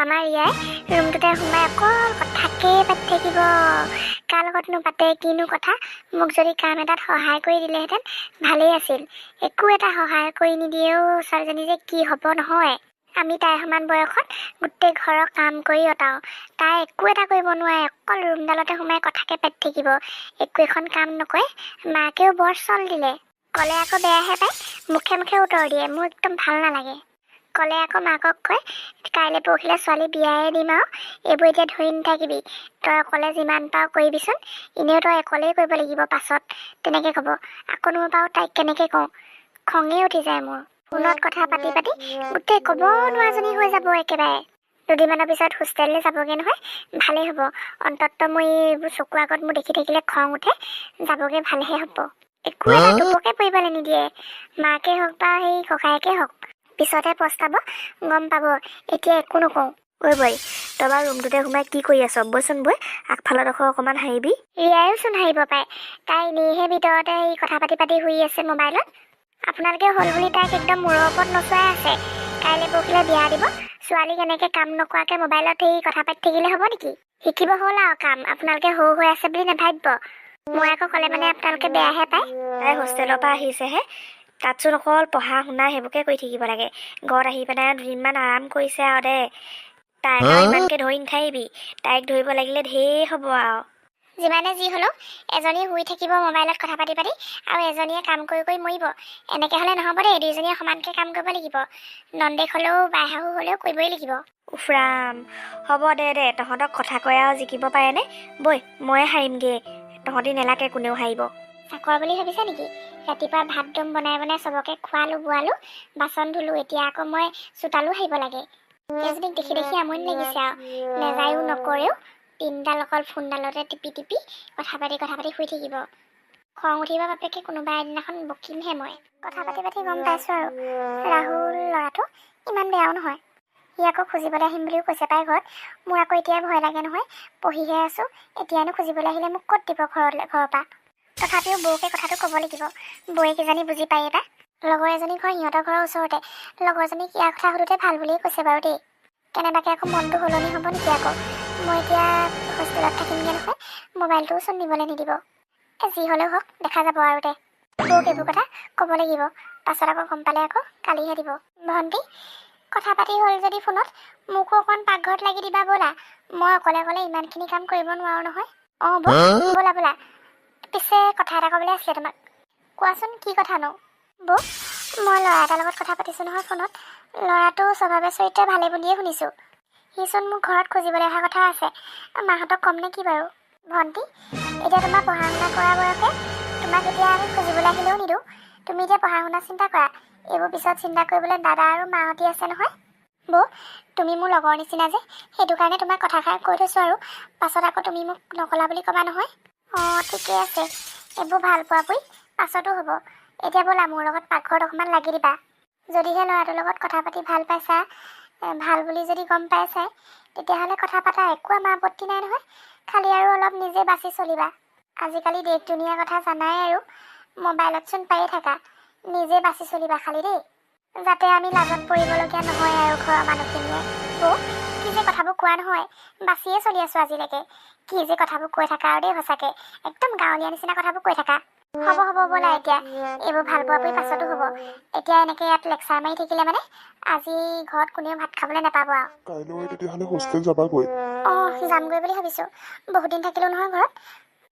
আমাৰ ইয়াই ৰুমটোতে সোমাই অকল কথাকেই পাতি থাকিব। কাৰ লগতনো পাতে কিনো কথা মোক যদি কাম এটাত সহায় কৰি দিলেহেঁতেন ভালেই আছিল। একো এটা সহায় কৰি নিদিয়েও ছোৱালীজনী যে কি হ'ব নহয়। আমি তাইৰ সমান বয়সত গোটেই ঘৰৰ কাম কৰি অতাওঁ। তাই একো এটা কৰিব নোৱাৰে অকল ৰুমডালতে সোমাই কথাকে পাতি থাকিব। একো এখন কাম নকৰে মাকেও বৰ চল দিলে। ক'লে আকৌ বেয়াহে পায় মুখে মুখে উত্তৰ দিয়ে মোৰ একদম ভাল নালাগে। ক'লে আকৌ মাকক কয় কাইলৈ পৰহিলৈ ছোৱালী বিয়াই দিম আৰু এইবোৰ এতিয়া ধৰি নাথাকিবি। তই অকলে যিমান পাৰ কৰিবিচোন এনেও তই অকলেই কৰিব লাগিব পাছত তেনেকৈ ক'ব। আকৌ মোৰ বাৰু তাইক কেনেকৈ কওঁ? খঙেই উঠি যায় মোৰ। ফোনত কথা পাতি পাতি গোটেই ক'ব নোৱাৰাজনী হৈ যাব একেবাৰে। দুদিনমানৰ পিছত হোষ্টেললৈ যাবগৈ নহয় ভালেই হ'ব। অন্ততঃ মই এইবোৰ চকুৰ আগত মোৰ দেখি থাকিলে খং উঠে যাবগৈ ভালহে হ'ব। একো এটা টোপকে পৰিবলৈ নিদিয়ে। মাকে হওক বা সেই ককায়েকে হওক পিছতহে পস্তাব গম পাব এতিয়া একো নকওঁ। ঐ বই তই বাৰু ৰুমটোতে সোমাই কি কৰি আছ? বৈচোন বৈ আগফালৰ ডোখৰ অকণমান হাৰিবি ৰিয়াইও চোন হাৰিব পাৰে। তাই এনেইহে ভিতৰতে এই কথা পাতি পাতি শুই আছে মোবাইলত। আপোনালোকে হ'ল বুলি তাইক একদম মূৰৰ ওপৰত নচুৱাই আছে। কাইলৈ পৰহিলৈ বিয়া দিব। ছোৱালী কেনেকৈ কাম নকৰাকৈ মোবাইলত সেই কথা পাতি থাকিলে হ'ব নেকি? শিকিব হ'ল আৰু কাম। আপোনালোকে সৰু হৈ আছে বুলি নাভাবিব। মই আকৌ ক'লে মানে আপোনালোকে বেয়াহে পায়। তাই হোষ্টেলৰ পৰা আহিছেহে। তাতচোন অকল পঢ়া শুনা সেইবোৰকে কৰি থাকিব লাগে। ঘৰত আহি পেলাই দুদিনমান আৰাম কৰিছে আৰু দে তাইক ইমানকৈ ধৰি নাথাকিবি। তাইক ধৰিব লাগিলে ঢেৰ হ'ব আৰু। যিমানে যি হ'লেও এজনী শুই থাকিব মোবাইলত কথা পাতি পাতি আৰু এজনীয়ে কাম কৰি কৰি মৰিব। এনেকৈ হ'লে নহ'ব দেই দুইজনীয়ে সমানকৈ কাম কৰিব লাগিব। নন্দেক হ'লেও বাইশাহু হ'লেও কৰিবই লাগিব। উফৰাম হ'ব দে দে তহঁতক কথা কয় আৰু জিকিব পাৰেনে? বৈ ময়ে হাৰিমগৈ তহঁতি নেলাগে কোনেও হাৰিব চাকৰ বুলি ভাবিছা নেকি? ৰাতিপুৱা ভাত দম বনাই বনাই চবকে খোৱালোঁ বোৱালোঁ বাচন ধুলোঁ এতিয়া আকৌ মই চোতালো সাৰিব লাগে। সেইজনীক দেখি দেখি আমনি লাগিছে আৰু। নেযায়ো নকৰেও দিনডাল অকল ফোনডালতে টিপি টিপি কথা পাতি কথা পাতি শুই থাকিব। খং উঠিব বাপেকে কোনোবা এদিনাখন বকিমহে মই। কথা পাতি পাতি গম পাইছোঁ আৰু। ৰাহুল ল'ৰাটো ইমান বেয়াও নহয়। সি আকৌ খুজিবলৈ আহিম বুলিও কৈছে পাই ঘৰত। মোৰ আকৌ এতিয়াই ভয় লাগে নহয়। পঢ়িহে আছোঁ। এতিয়ানো খুজিবলৈ আহিলে মোক ক'ত দিব ঘৰলৈ ঘৰৰ পৰা? তথাপিও বৌকে কথাটো ক'ব লাগিব। বৌয়ে কিজানি বুজি পায় এটা। লগৰ এজনী ঘৰ সিহঁতৰ ঘৰৰ ওচৰতে। লগৰজনীক ইয়াৰ কথা সুধোতে ভাল বুলিয়ে কৈছে বাৰু দেই। কেনেবাকৈ আকৌ মনটো সলনি হ'ব নেকি আকৌ? মই এতিয়া হোষ্টেলত থাকিমগৈ নহয়। মোবাইলটোও চোন নিবলৈ নিদিব। যি হ'লেও হওক দেখা যাব আৰু দে বৌক এইবোৰ কথা ক'ব লাগিব। পাছত আকৌ গম পালে আকৌ কালিহে দিব। ভণ্টি কথা পাতি হ'ল যদি ফোনত মোকো অকণ পাকঘৰত লাগি দিবা ব'লা। মই অকলে অকলে ইমানখিনি কাম কৰিব নোৱাৰোঁ নহয়। অঁ ব'লা ব'লা। পিছে কথা এটা ক'বলৈ আছিলে তোমাক। কোৱাচোন কি কথানো বৌ মই ল'ৰা এটাৰ লগত কথা পাতিছোঁ নহয় ফোনত। ল'ৰাটো স্বভাৱে চৰিত্ৰ ভালে বুলিয়ে শুনিছোঁ। সিচোন মোক ঘৰত খুজিবলৈ অহা কথা আছে। মাহঁতক ক'ম নে কি বাৰু? ভণ্টি এতিয়া তোমাৰ পঢ়া শুনা কৰা বয়সে তোমাক এতিয়া আমি খুজিবলৈ আহিলেও নিদিওঁ তুমি এতিয়া পঢ়া শুনা চিন্তা কৰা। এইবোৰ পিছত চিন্তা কৰিবলৈ দাদা আৰু মাহঁতি আছে নহয়। বৌ তুমি মোৰ লগৰ নিচিনা যে সেইটো কাৰণে তোমাক কথাষাৰ কৈ থৈছোঁ আৰু। পাছত আকৌ তুমি মোক নকলা বুলি ক'বা নহয়। অঁ ঠিকে আছে। এইবোৰ ভাল পোৱা পুই। পাছতো হ'ব। এতিয়া ব'লা মোৰ লগত পাকঘৰত অকণমান লাগি দিবা। যদিহে ল'ৰাটোৰ লগত কথা পাতি ভাল পাইছা ভাল বুলি যদি গম পাইছাই তেতিয়াহ'লে কথা পাতা একো আমাৰ আপত্তি নাই নহয়। খালি আৰু অলপ নিজে বাচি চলিবা। আজিকালি দেশ দুনীয়াৰ কথা জানাই আৰু। মোবাইলতচোন পায়ে থাকা। নিজে বাচি চলিবা খালি দেই। যাতে আমি লাজত পৰিবলগীয়া নহয় আৰু ঘৰৰ মানুহখিনিয়ে। বৌ কি যে কথাবোৰ কোৱা নহয়। বাচিয়ে চলি আছোঁ আজিলৈকে। কি যে কথাবোৰ কৈ থাকা আৰু দেই সঁচাকে। একদম গাঁৱলীয়া নিচিনা কথাবোৰ কৈ থাকা। হ'ব হ'ব ব'লা এতিয়া। এইবোৰ ভাল পোৱা পুৰি পাছতো হ'ব। এতিয়া এনেকৈ ইয়াত লেকচাৰ মাৰি থাকিলে মানে আজি ঘৰত কোনেও ভাত খাবলৈ নাপাব আৰু। কাইলৈ তেতিয়াহ'লে হোষ্টেল যাবাগৈ। অঁ যামগৈ বুলি ভাবিছোঁ। বহুত দিন থাকিলোঁ নহয় ঘৰত।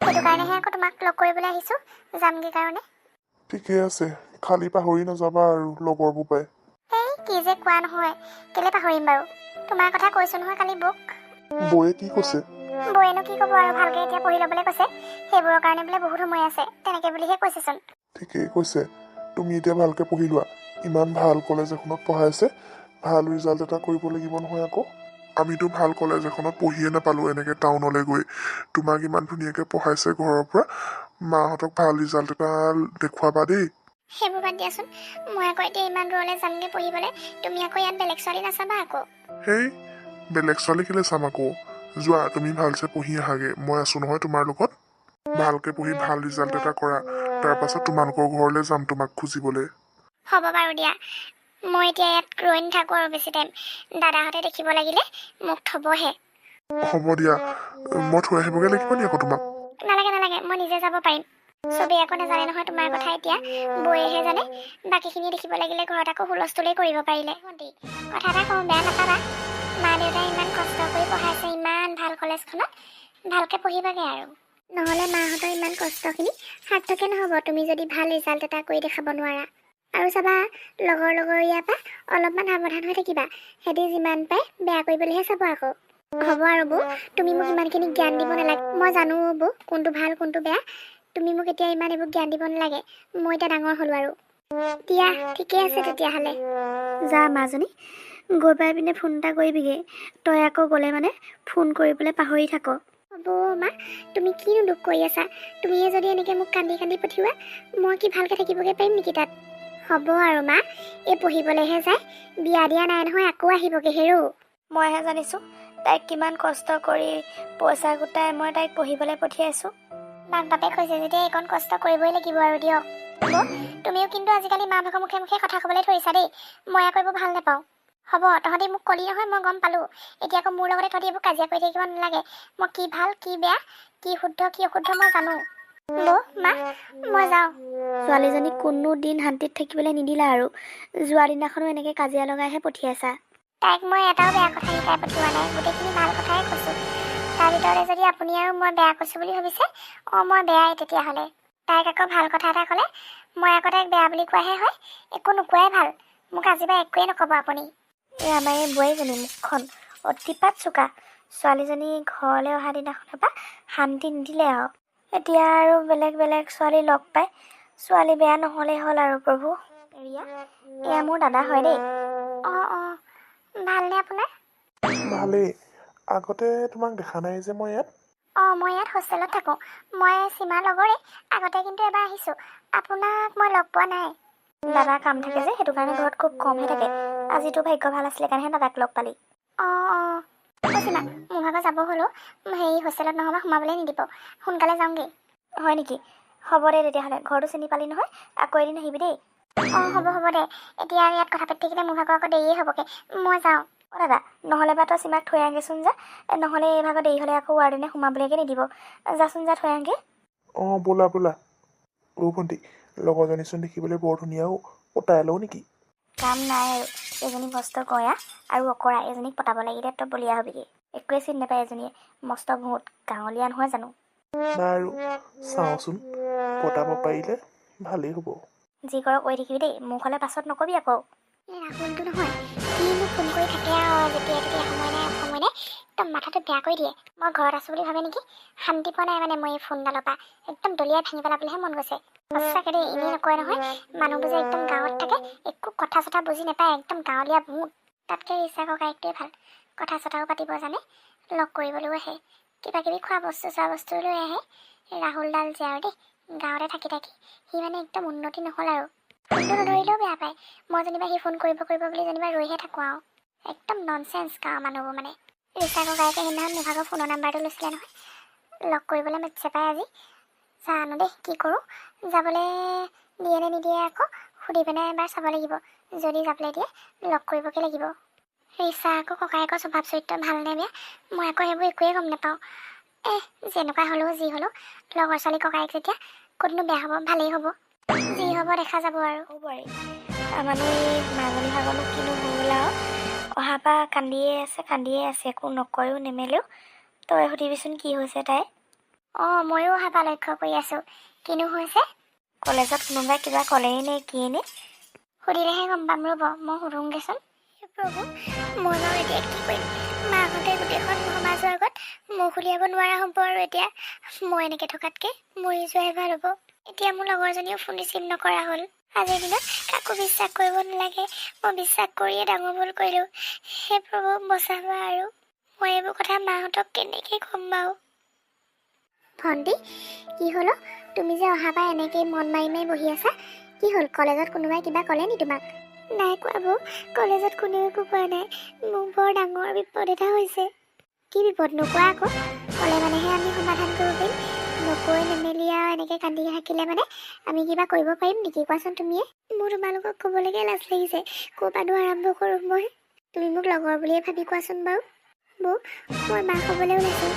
সেইটো কাৰণেহে আকৌ তোমাক লগ কৰিবলৈ আহিছোঁ। যামগৈ কাৰণে। ঠিকে আছে। খালি পাহৰি নাযাবা আৰু লগৰবোৰ পাই এই কি যে কোৱা নহয়। কেলৈ পাহৰিম বাৰু? তোমাৰ কথা কৈছোঁ নহয় কালি বৌক। বৌয়ে কি কৈছে? বৌয়েনো কি ক'ব আৰু ভালকৈ এতিয়া পঢ়ি ল'বলৈ কৈছে। সেইবোৰৰ কাৰণে বোলে বহুত সময় আছে তেনেকৈ বুলিহে কৈছেচোন ঠিকেই কৈছে। তুমি এতিয়া ভালকৈ পঢ়ি লোৱা। ইমান ভাল কলেজ এখনত পঢ়াইছে ভাল ৰিজাল্ট এটা কৰিব লাগিব নহয় আকৌ। আমিতো ভাল কলেজ এখনত পঢ়িয়ে নাপালোঁ এনেকৈ টাউনলৈ গৈ। তোমাক ইমান ধুনীয়াকৈ পঢ়াইছে ঘৰৰ পৰা। মাহঁতক ভাল ৰিজাল্ট এটা দেখুৱাবা দেই। সেইবোৰ বাদ দিয়াচোন। মই আকৌ এতিয়া ইমান দূৰলৈ যামগৈ পঢ়িবলৈ। তুমি আকৌ ইয়াত বেলেগ ছোৱালী নাচাবা আকৌ। সেই বেলেগ ছোৱালী কেলৈ চাম আকৌ? যোৱা তুমি ভালছে পঢ়ি আহাগে। মই আছোঁ নহয় তোমাৰ লগত। ভালকৈ পঢ়ি ভাল ৰিজাল্ট এটা কৰা। তাৰ পাছত তোমালোকৰ ঘৰলৈ যাম তোমাক খুজিবলৈ। হ'ব বাৰু দিয়া। মই এতিয়া ইয়াত ৰৈ নাথাকোঁ আৰু বেছি টাইম দাদাহঁতে দেখিব লাগিলে মোক থ'বহে। হ'ব দিয়া। মই থৈ আহিবগৈ লাগিব নি আকৌ তোমাক? নালাগে নালাগে। মই নিজে যাব পাৰিম। চবেই আকৌ নাজানে নহয় তোমাৰ কথা এতিয়া। বৌয়েহে জানে। বাকীখিনি দেখিব লাগিলে ঘৰত আকৌ হুলস্থুলেই কৰিব পাৰিলে। কথা এটা কওঁ বেয়া নাপাবা। মা দেউতাই ইমান কষ্ট কৰি পঢ়াইছে ইমান ভাল কলেজখনত ভালকৈ পঢ়িবাগে আৰু। নহ'লে মাহঁতৰ ইমান কষ্টখিনি সাৰ্থকে নহ'ব। তুমি যদি ভাল ৰিজাল্ট এটা কৰি দেখাব নোৱাৰা। আৰু চাবা লগৰ লগৰীয়াৰ পৰা অলপমান সাৱধান হৈ থাকিবা। সিহঁতি যিমান পায় বেয়া কৰিবলৈহে চাব আকৌ। হ'ব আৰু বৌ তুমি মোক ইমানখিনি জ্ঞান দিব নালাগে। মই জানো বৌ কোনটো ভাল কোনটো বেয়া। তুমি মোক এতিয়া ইমান এইবোৰ জ্ঞান দিব নালাগে। মই এতিয়া ডাঙৰ হ'লোঁ আৰু। দিয়া ঠিকে আছে তেতিয়াহ'লে। যা মাজনী। গৈ পাই পিনে ফোন এটা কৰিবিগৈ। তই আকৌ গ'লে মানে ফোন কৰিবলৈ পাহৰি থাক। হ'ব মা তুমি কিনো দুখ কৰি আছা? তুমিয়ে যদি এনেকৈ মোক কান্দি কান্দি পঠিওৱা মই কি ভালকৈ থাকিবগৈ পাৰিম নেকি তাত? হ'ব আৰু মা এই পঢ়িবলৈহে যায়। বিয়া দিয়া নাই নহয় আকৌ আহিবগৈ হেৰৌ। মইহে জানিছোঁ তাইক কিমান কষ্ট কৰি পইচা গোটাই মই তাইক পঢ়িবলৈ পঠিয়াইছোঁ। মাক বাপেক হৈছে যেতিয়া এইকণ কষ্ট কৰিবই লাগিব আৰু দিয়ক। তুমিও কিন্তু আজিকালি মা ভাগৰ মুখে মুখে কথা ক'বলৈ ধৰিছা দেই। মই আকৌ এইবোৰ ভাল নাপাওঁ। হ'ব তহঁতি মোক কলি নহয় মই গম পালোঁ। এতিয়া আকৌ মোৰ লগতে তহঁতি এইবোৰ কাজিয়া কৰি থাকিব নালাগে। মই কি ভাল কি বেয়া কি শুদ্ধ কি অশুদ্ধ মই জানো। বৌ মা মই যাওঁ। ছোৱালীজনীক কোনো দিন শান্তিত থাকিবলৈ নিদিলা আৰু যোৱা দিনাখনো এনেকৈ কাজিয়া লগাইহে পঠিয়াইছা। তাইক মই এটাও বেয়া কথা শিকাই পঠিওৱা নাই গোটেইখিনি ভাল কথাই কৈছোঁ। তাৰ ভিতৰতে যদি আপুনি আৰু মই বেয়া কৈছোঁ বুলি ভাবিছে অঁ মই বেয়াই তেতিয়াহ'লে। তাইক আকৌ ভাল কথা এটা ক'লে মই আকৌ তাইক বেয়া বুলি কোৱাহে হয় একো নোকোৱাই ভাল। মোক আজি বা একোৱেই নক'ব আপুনি। এই আমাৰ এই বোৱাৰীজনী মুখখন অতিপাত চোকা। ছোৱালীজনী ঘৰলৈ অহা দিনাখনৰ পৰা শান্তি নিদিলে আৰু। এতিয়া আৰু বেলেগ বেলেগ ছোৱালী লগ পাই ছোৱালী বেয়া নহ'লেই হ'ল আৰু প্ৰভু। ৰিয়া এয়া মোৰ দাদা হয় দেই। অঁ অঁ ভালনে আপোনাৰ? ভালেই। আগতে তোমাক দেখা নাই যে মই ইয়াত? অঁ মই ইয়াত হোষ্টেলত থাকোঁ। মই সীমাৰ লগৰে আগতে কিন্তু এবাৰ আহিছোঁ। আপোনাক মই লগ পোৱা নাই। দাদা কাম থাকে যে সেইটো কাৰণে ঘৰত খুব কমহে থাকে। আজিতো ভাগ্য ভাল আছিলে কাৰণেহে দাদাক লগ পালি। অঁ অঁ। সীমা মোৰ ভাগৰ যাব হ'লেও হেৰি হোষ্টেলত নহ'বা সোমাবলৈ নিদিব। সোনকালে যাওঁগৈ। হয় নেকি? হ'ব দে তেতিয়াহ'লে ঘৰটো চিনি পালি নহয় আকৌ এদিন আহিবি দেই। অঁ হ'ব হ'ব দে। এতিয়া ইয়াত কথা পাতি থাকিলে মোৰ ভাগৰ আকৌ দেৰিয়ে হ'বগৈ। মই যাওঁ। অ' দাদা নহ'লে বা তই চিমাক থৈ আহগৈচোন যা। নহ'লে এই ভাগত দেৰি হ'লে আকৌ ৱাৰ্ডেনে সোমাবলৈকে নিদিব। যাচোন যা থৈ আহগৈ। অঁ ব'লা ব'লা। অ' ভণ্টি। লগৰজনীচোন দেখিবলৈ বৰ ধুনীয়া অ' অ' তাইলৈও নেকি? কাম নাই আৰু এজনী মস্ত গঞা আৰু অকৰা এজনীক পতাব লাগিলে তই বলিয়া হবিগৈ। একোৱে চিনি নাপায় এজনীয়ে মস্ত বহুত গাঁৱলীয়া নহয় জানো? নাই আৰু চাওঁচোন পতাব পাৰিলে ভালেই হ'ব। যি কৰ কৈ থাকিবি দেই মোক হ'লে পাছত নকবি আকৌ। এই ৰাহুলটো নহয় কিনো ফোন কৰি থাকে আৰু যেতিয়া তেতিয়া সময় নাই একদম মাথাটো বেয়া কৰি দিয়ে। মই ঘৰত আছোঁ বুলি ভাবে নেকি? শান্তি পোৱা নাই মানে মই এই ফোনডালৰ পৰা। একদম দলিয়াই ভাঙি পেলাবলৈহে মন গৈছে। সঁচাকৈ দেই এনেই নকয় নহয়। মানুহবোৰ যে একদম গাঁৱত থাকে একো কথা চথা বুজি নাপায়। একদম গাঁৱলীয়া বহুত তাতকৈ ৰিচা ককাইকটোৱে ভাল। কথা চথাও পাতিব জানে লগ কৰিবলৈও আহে। কিবা কিবি খোৱা বস্তু চোৱা বস্তু লৈ আহে। ৰাহুলডাল যে আৰু দেই গাঁৱতে থাকি থাকি। সি মানে একদম উন্নতি নহ'ল আৰু। ফোনটো নধৰিলেও বেয়া পায়। মই যেনিবা সি ফোন কৰিব কৰিব বুলি যেনিবা ৰৈহে থাকোঁ আৰু। একদম ননচেন্স গাঁৱৰ মানুহবোৰ মানে। ৰিচা ককাইকে সেইদিনাখন মোৰ ভাগৰ ফোনৰ নাম্বাৰটো লৈছিলে নহয়। লগ কৰিবলৈ মাতিছে পাই আজি জানো দেই কি কৰোঁ। যাবলৈ দিয়ে নে নিদিয়ে আকৌ সুধি পিনে এবাৰ চাব লাগিব। যদি যাবলৈ দিয়ে লগ কৰিবগৈ লাগিব। ৰিচা আকৌ ককায়েকৰ স্বভাৱ চৰিত্ৰ ভাল নে বেয়া মই আকৌ সেইবোৰ একোৱেই গম নাপাওঁ। এহ যেনেকুৱা হ'লেও যি হ'লেও লগৰ ছোৱালী ককায়েক যেতিয়া ক'তনো বেয়া হ'ব ভালেই হ'ব। যি হ'ব দেখা যাব আৰু। মানে মাজনী হ'ল আৰু অহাৰ পৰা কান্দিয়ে আছে কান্দিয়ে আছে একো নকয়ো নেমেলেও। তই সুধিবিচোন কি হৈছে তাই? অঁ ময়ো অহা পৰা লক্ষ্য কৰি আছোঁ। কিনো হৈছে? কলেজত কোনোবাই কিবা ক'লেই নে কিয়ে নে? সুধিলেহে গম পাম ৰ'ব মই সুধোংগৈচোন। প্ৰভু মই বাৰু এতিয়া কি কৰিম? মাহঁতে গোটেইখন সমাজৰ আগত মুখ উলিয়াব নোৱাৰা হ'ব আৰু এতিয়া। মই এনেকৈ থকাতকৈ মৰি যোৱাই ভাল হ'ব। এতিয়া মোৰ লগৰজনীও ফোন ৰিচিভ নকৰা হ'ল। আজিৰ দিনত কাকো বিশ্বাস কৰিব নালাগে। মই বিশ্বাস কৰিয়ে ডাঙৰ ভুল কৰিলোঁ। হে প্ৰভু বচাবা আৰু মই এইবোৰ কথা মাহঁতক কেনেকৈ ক'ম বাৰু? ভণ্টি কি হ'লো তুমি যে অহাৰ পৰা এনেকৈ মন মাৰি মাৰি বহি আছা কি হ'ল? কলেজত কোনোবাই কিবা ক'লে নি তোমাক? নাই কোৱা বৌ কলেজত কোনেও একো কোৱা নাই। মোক বৰ ডাঙৰ বিপদ এটা হৈছে। কি বিপদ? নোকোৱা আকৌ। ক'লে মানেহে আমি সমাধান কৰিব পাৰিম। নকৈ নেমেলি আৰু এনেকৈ কান্দি থাকিলে মানে আমি কিবা কৰিব পাৰিম নেকি? কোৱাচোন তুমিয়ে। মোৰ তোমালোকক ক'বলৈকে লাজ লাগিছে। ক'ৰ পৰানো আৰম্ভ কৰোঁ মই? তুমি মোক লগৰ বুলিয়ে ভাবি কোৱাচোন বাৰু। বৌ মই মাক হ'বলৈ ওলাইছোঁ।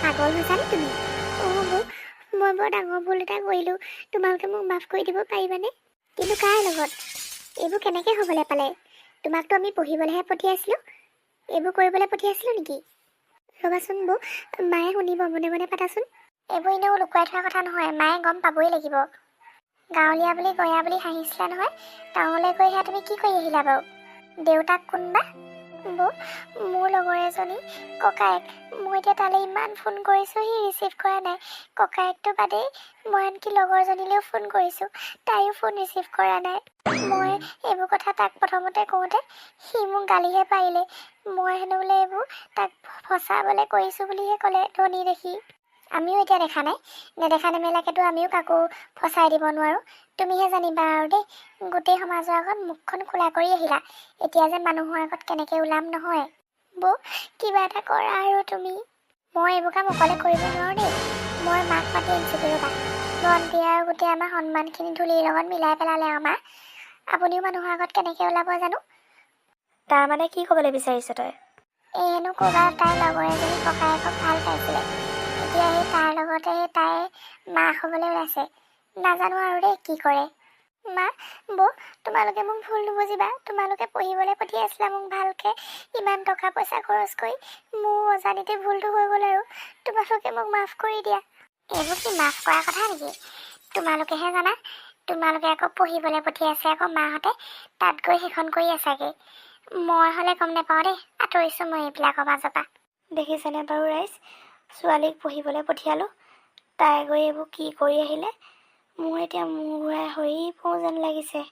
পাগল হৈছানে তুমি? অঁ বৌ মই বৰ ডাঙৰ ভুল এটা কৰিলোঁ। তোমালোকে মোক মাফ কৰি দিব পাৰিবানে? কিন্তু কাৰ লগত? এইবোৰ কেনেকৈ হ'বলৈ পালে? তোমাকতো আমি পঢ়িবলৈহে পঠিয়াইছিলোঁ। এইবোৰ কৰিবলৈ পঠিয়াইছিলোঁ নেকি? ৰ'বাচোন বৌ মায়ে শুনিব মনে মনে পাতাচোন। এইবোৰ এনেও লুকুৱাই থোৱা কথা নহয় মায়ে গম পাবই লাগিব। গাঁৱলীয়া বুলি গঞা বুলি হাঁহিছিলা নহয় টাউনলৈ গৈ সেয়া তুমি কি কৰি আহিলা বাৰু? দেউতাক কোনবা? মোৰ লগৰ এজনী ককায়েক। মই এতিয়া তালৈ ইমান ফোন কৰিছোঁ সি ৰিচিভ কৰা নাই। ককায়েকটো বাদেই মই আনকি লগৰজনীলৈও ফোন কৰিছোঁ তাইও ফোন ৰিচিভ কৰা নাই। মই এইবোৰ কথা তাক প্ৰথমতে কওঁতে সি মোক গালিহে পাৰিলে। মই হেনো বোলে এইবোৰ তাক ফচাবলৈ কৰিছোঁ বুলিহে ক'লে ধনী দেখি। আমিও এতিয়া দেখা নাই। নেদেখা নেমেলাকেতো আমিও কাকো ফচাই দিব নোৱাৰোঁ। তুমিহে জানিবা আৰু দেই গোটেই সমাজৰ আগত মুখখন খোলা কৰি আহিলা। এতিয়া যে মানুহৰ আগত কেনেকৈ ওলাম নহয়। বৌ কিবা এটা কৰা আৰু তুমি। মই এইবোৰ কাম অকলে কৰিব নোৱাৰোঁ দেই। মই মাক মাতি আনিছোঁ ৰ'বা। ভণ্টি আৰু গোটেই আমাৰ সন্মানখিনি ধূলিৰ লগত মিলাই পেলালে আমাৰ আপুনিও মানুহৰ আগত কেনেকৈ ওলাব জানো? তাৰ মানে কি ক'বলৈ বিচাৰিছ তই? এই হেনো ক'ৰবাত তাইৰ লগৰ এজনী ককায়েকক ভাল পাইছিলে। এতিয়া সেই তাৰ লগতে তাই মাক হ'বলৈ ওলাইছে। নাজানো আৰু দেই কি কৰে। মা বৌ তোমালোকে মোক ভুল নুবুজিবা। তোমালোকে পঢ়িবলৈ পঠিয়াইছিলা মোক ভালকৈ। ইমান টকা পইচা খৰচ কৰি মোৰ অজানিতে ভুলটো হৈ গ'ল আৰু। তোমালোকে মোক মাফ কৰি দিয়া। এইবোৰ কি মাফ কৰা কথা নেকি? তোমালোকেহে জানা। তোমালোকে আকৌ পঢ়িবলৈ পঠিয়াইছে আকৌ মাহঁতে। তাত গৈ সেইখন কৰি আছাগৈ। মই হ'লে গম নাপাওঁ দেই। আঁতৰিছোঁ মই এইবিলাকৰ মাজৰ পৰা। দেখিছেনে বাৰু ৰাইজ? ছোৱালীক পঢ়িবলৈ পঠিয়ালোঁ। তাই গৈ এইবোৰ কি কৰি আহিলে? মোৰ এতিয়া মূৰ ঘূৰাই হৈ পওঁ যেন লাগিছে।